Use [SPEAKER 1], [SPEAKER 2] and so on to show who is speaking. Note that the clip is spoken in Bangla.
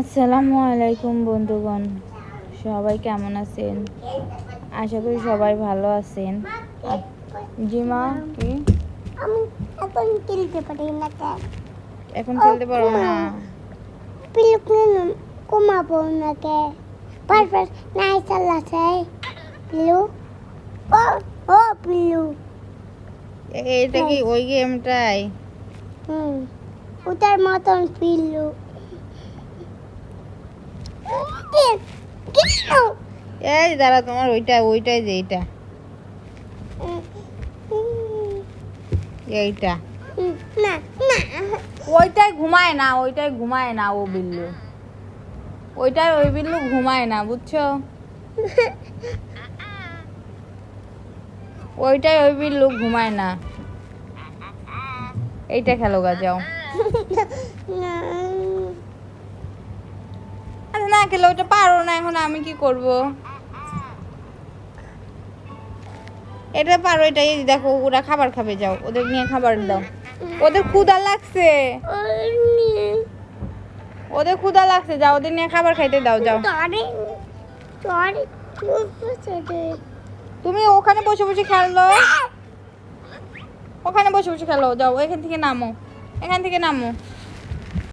[SPEAKER 1] আসসালামু আলাইকুম বন্ধুগণ। সবাই কেমন আছেন? আশা করি সবাই ভালো আছেন। জিমা কি?
[SPEAKER 2] আমি এখন খেলতে পারি না
[SPEAKER 1] এখন খেলতে পারো না?
[SPEAKER 2] পিলু কমাবো না কে বারবার নাই চালাছে পিলু ও ও পিলু
[SPEAKER 1] এটা কি ওই গেমটাই?
[SPEAKER 2] হুম। ওটার মতন পিলু
[SPEAKER 1] এই দাঁড়া তোমার ওইটা ওইটাই যে এইটা। এইটা। ওইটাই ঘুমায় না ওইটাই ঘুমায় না ও বিল্লু। ওইটাই ওই বিল্লু ঘুমায় না বুঝছ? ওইটাই ওই বিল্লু ঘুমায় না। এইটা খেলো গা যাও। আরে না খেলে ওইটা পারো না, এখন আমি কি করব? এটা পারো এটা এই দেখো, ওরা খাবার খাবে, যাও, ওদের নিয়ে খাবার দাও। ওদের ক্ষুধা লাগছে। ওদের ক্ষুধা লাগছে, যাও, ওদের নিয়ে খাবার খাইতে দাও, যাও। তুমি ওখানে বসে বসে খেলো ওখানে বসে বসে খেলো, যাও, এখান থেকে নামো, এখান থেকে নামো।